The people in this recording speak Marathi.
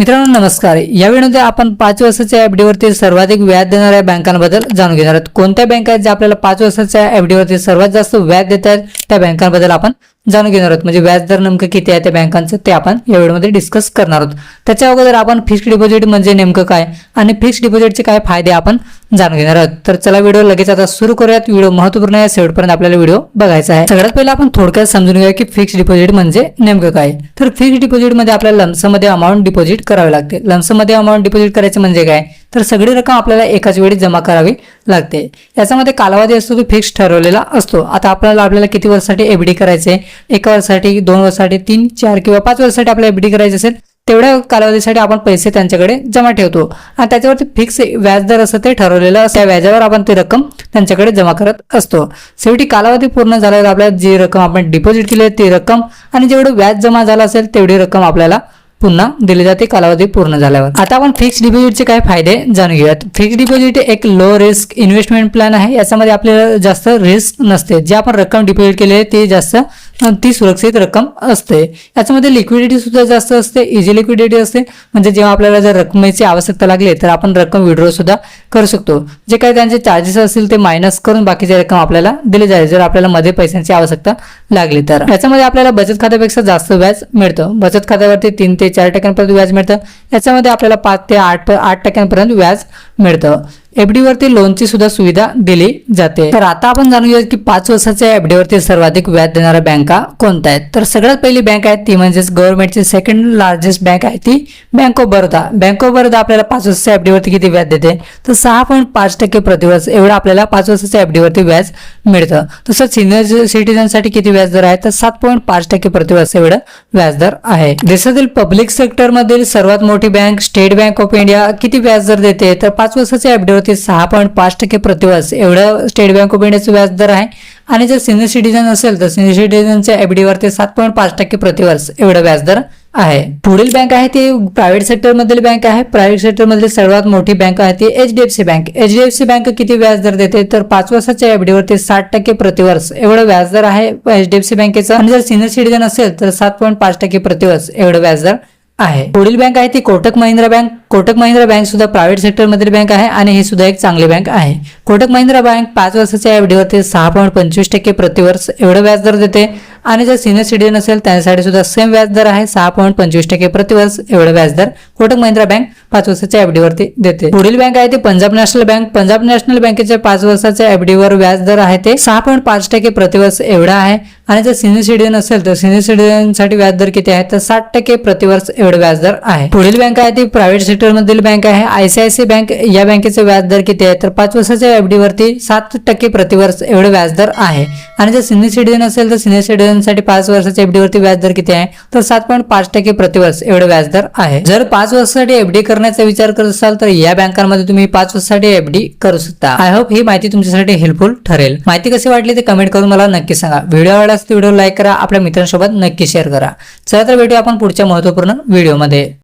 मित्रांनो नमस्कार. या व्हिडिओमध्ये आपण पाच वर्षाच्या एफ डीवरती सर्वाधिक व्याज देणाऱ्या बँकांबद्दल जाणून घेणार आहोत. कोणत्या बँका आहेत ज्या आपल्याला पाच वर्षाच्या एफ डीवरती सर्वात जास्त व्याज देत आहेत त्या बँकांबद्दल आपण जाणून घेणार आहोत. म्हणजे व्याज दर नेमकं किती आहे त्या बँकांचं ते आपण या व्हिडिओमध्ये डिस्कस करणार आहोत. त्याच्या अगोदर आपण फिक्स्ड डिपॉझिट म्हणजे नेमकं काय आणि फिक्स्ड डिपॉझिटचे काय फायदे आपण जाणून घेणार आहोत. तर चला व्हिडिओ लगेच आता सुरू करूयात. व्हिडिओ महत्त्वपूर्ण आहे शेवटपर्यंत आपल्याला व्हिडिओ बघायचा आहे. सगळ्यात पहिला आपण थोडक्यात समजून घेऊया की फिक्स्ड डिपॉझिट म्हणजे नेमकं काय. तर फिक्स्ड डिपॉझिटमध्ये आपल्याला लमसमध्ये अमाऊंट डिपॉझिट करावी लागते. लमसमध्ये अमाऊंट डिपॉझिट करायचं म्हणजे काय? तर सगळी रक्कम आपल्याला एकाच वेळी जमा करावी लागते. याच्यामध्ये कालावधी असतो तो फिक्स ठरवलेला असतो. आता आपल्याला आपल्याला किती वर्षासाठी एफडी करायचे एका वर्षासाठी दोन वर्षासाठी तीन चार किंवा पाच वर्षासाठी आपल्याला एफडी करायची असेल तेवढ्या कालावधीसाठी आपण पैसे त्यांच्याकडे जमा ठेवतो. आणि त्याच्यावरती फिक्स व्याजदर असं ते ठरवलेलं असं त्या व्याजावर आपण ती रक्कम त्यांच्याकडे जमा करत असतो. शेवटी कालावधी पूर्ण झाल्यावर आपल्याला जी रक्कम आपण डिपॉझिट केली आहे ती रक्कम आणि जेवढं व्याज जमा झालं असेल तेवढी रक्कम आपल्याला पुन्हा दिली जाते कालावधी पूर्ण झाल्यावर. आता आपण फिक्स डिपॉझिटचे काय फायदे जाणून घेऊयात. फिक्स डिपॉझिट एक लो रिस्क इन्व्हेस्टमेंट प्लॅन आहे. याच्यामध्ये आपल्याला जास्त रिस्क नसते. जे आपण रक्कम डिपॉझिट केली आहे ते जास्त ती सुरक्षित रक्कम असते. याच्यामध्ये लिक्विडिटी सुद्धा जास्त असते इझी लिक्विडिटी असते. म्हणजे जेव्हा आपल्याला जर रकमेची आवश्यकता लागली तर आपण रक्कम विड्रॉ सुद्धा करू शकतो. जे काही त्यांचे चार्जेस असतील ते मायनस करून बाकीची रक्कम आपल्याला दिली जाईल जर आपल्याला मध्ये पैशांची आवश्यकता लागली तर. याच्यामध्ये आपल्याला बचत खात्यापेक्षा जास्त व्याज मिळतं. बचत खात्यावरती तीन ते चार टक्क्यांपर्यंत व्याज मिळतं. याच्यामध्ये आपल्याला पाच ते आठ आठ टक्क्यांपर्यंत व्याज मिळतं. एफडीवरती लोनची सुद्धा सुविधा दिली जाते. तर आता आपण जाणून घेऊया की पाच वर्षाच्या एफडीवरती सर्वाधिक व्याज देणाऱ्या बँका कोणत्या आहेत? तर सगळ्यात पहिली बँक आहे ती म्हणजेच गव्हर्नमेंटची सेकंड लार्जेस्ट बँक आहे ती bank of Baroda bank of Baroda आपल्याला पाच वर्षाच्या एफडीवरती किती व्याज देते? तर सहा पॉईंट पाच टक्के प्रतिवर्ष एवढं आपल्याला पाच वर्षाच्या एफडी वरती व्याज मिळतं. तसंच सिनियर सिटीजनसाठी किती व्याजदर आहे? तर सात पॉईंट पाच टक्के प्रतिवर्ष एवढं व्याजदर आहे. देशातील पब्लिक सेक्टरमधील सर्वात मोठी bank State Bank of India किती व्याजदर देते? तर पाच वर्षाच्या एफडीवर ते सहा पॉईंट पाच टक्के प्रतिवर्ष एवढं स्टेट बँक ऑफ इंडियाचं व्याजदर आहे. आणि जर सिनियर सिटीजन असेल तर सिनियर सिटीजनच्या एफडी वरती सात पॉईंट पाच टक्के प्रतिवर्ष एवढं व्याजदर आहे. पुढील बँक आहे ती प्रायव्हेट सेक्टर मधील बँक आहे. प्रायव्हेट सेक्टरमधील सर्वात मोठी बँक आहे ती H D F C bank H D F C bank किती व्याजदर देते? तर पाच वर्षाच्या एफडी वरती साठ टक्के प्रतिवर्ष एवढं व्याजदर आहे एच डी एफ सी बँकेचं आणि जर सिनियर सिटीजन असेल तर सात पॉईंट पाच टक्के प्रतिवर्ष एवढं व्याजदर आहे. पुढील बँक आहे ती कोटक महिंद्रा बँक कोटक महिंद्रा बँक सुद्धा प्रायव्हेट सेक्टर मधील बँक आहे आणि ही सुद्धा एक चांगली बँक आहे. कोटक महिंद्रा बँक पाच वर्षाच्या एफडी वरती सहा पॉईंट पंचवीस टक्के प्रतिवर्ष एवढं व्याजदर देते. आणि जर सिनियर सिटीजन असेल त्यांच्यासाठी सुद्धा सेम व्याजदर आहे. सहा पॉईंट पंचवीस टक्के प्रतिवर्ष एवढं व्याजदर कोटक महिंद्रा बँक पाच वर्षाच्या एफडी वरती देते. पुढील बँक आहे ती Punjab National Bank. Punjab National बँकेच्या पाच वर्षाच्या एफडी वर व्याजदर आहे ते सहा पॉईंट पाच टक्के प्रतिवर्ष एवढा आहे. आणि जर सिनियर सिटीजन असेल तर सिनियर सिटीजनसाठी व्याजदर किती आहे? तर साठ टक्के प्रतिवर्ष एवढं व्याजदर आहे. पुढील बँक आहे ती प्रायव्हेट सेक्टर मधील बँक आहे. आयसीआयसी बँक या बँकेचं व्याजदर किती आहे? तर पाच वर्षाच्या एफडी वरती सात टक्के प्रतिवर्ष एवढं व्याजदर आहे. आणि जर सिनियर सिटीजन असेल तर सिनियर सिटीजन साठी पाच वर्षाच्या एफडी वरती व्याजदर किती आहे? तर सात पॉईंट पाच टक्के प्रतिवर्ष एवढं व्याजदर आहे. जर पाच वर्षासाठी एफडी करण्याचा विचार करत असाल तर या बँकांमध्ये तुम्ही पाच वर्षासाठी एफडी करू शकता. आय होप ही माहिती तुमच्यासाठी हेल्पफुल ठरेल. माहिती कशी वाटली ते कमेंट करून मला नक्की सांगा. व्हिडिओ आवडला व्हिडिओ लाईक करा. आपल्या मित्रांसोबत नक्की शेअर करा. चला तर भेटूया आपण पुढच्या महत्त्वपूर्ण व्हिडिओमध्ये